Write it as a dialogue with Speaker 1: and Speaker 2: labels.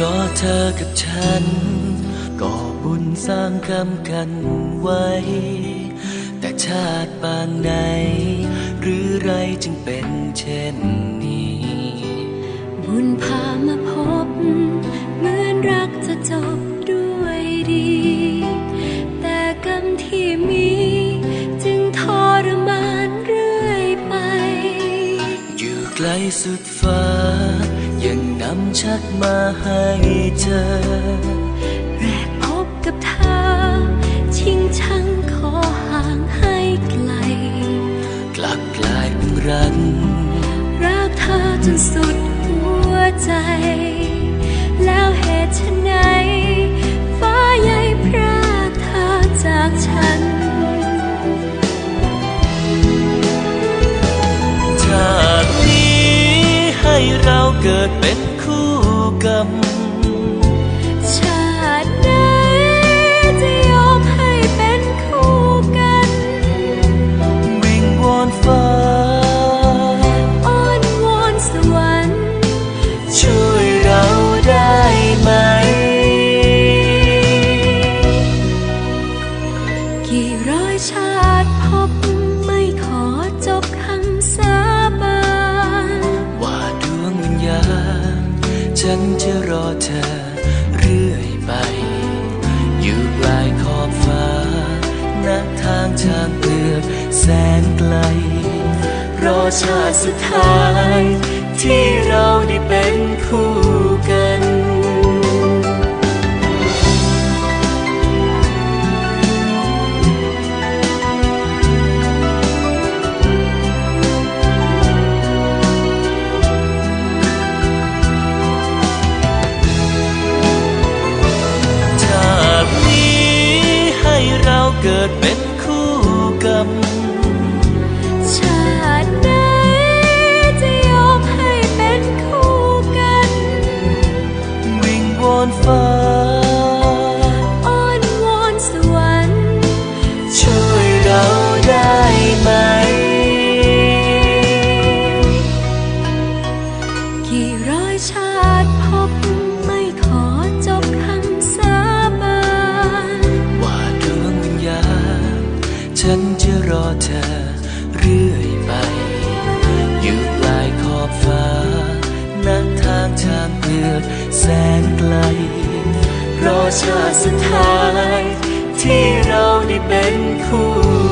Speaker 1: ราะเธอกับฉันก็บุญสร้างกรรมกันไว้ แต่ชาติปางไหน หรือไรจึงเป็นเช่นนี้
Speaker 2: บุญพามาพบ เหมือนรักจะจบด้วยดี แต่กรรมที่มีจึงทรมานเรื่อยไป
Speaker 1: อยู่ไกลสุดฟ้า ยังนำชักมาให้เจอ
Speaker 2: แรกพบกับเธอ ชิงชังขอห่างให้ไกล
Speaker 1: กลับกลายเป็นรัก
Speaker 2: รักเธอจนสุดหัวใจ แล้วเหตุไฉน เรา
Speaker 1: เกิดเป็นคู่กรรม
Speaker 2: ชาติไหนจะยอมให้เป็นคู่กัน
Speaker 1: วิงวอนฟ้า
Speaker 2: อ้อนวอนสวรรค์
Speaker 1: ช่วยเราได้ไหม
Speaker 2: กี่ร้อยชาติพบไม่ขอจบคำสาบาน
Speaker 1: ว่า ฉันจะรอเธอเรื่อยไป อยู่ปลายขอบฟ้าณทางทางเปลือกแสนไกล รอชาติสุดท้าย ที่เราได้เป็นคู่ เกิดเป็นคู่กรรม
Speaker 2: ชาติไหนจะยอมให้เป็นคู่กัน
Speaker 1: วิงวอนฟ้า
Speaker 2: อ้อนวอนสวรรค์
Speaker 1: ช่วยเราได้ไหม
Speaker 2: กี่ร้อยชาติพบ
Speaker 1: ฉันจะรอเธอเรื่อยไป อยู่ปลายขอบฟ้า นักทางทางเปลือกแสนไกล รอชาติสุดท้าย ที่เราได้เป็นคู่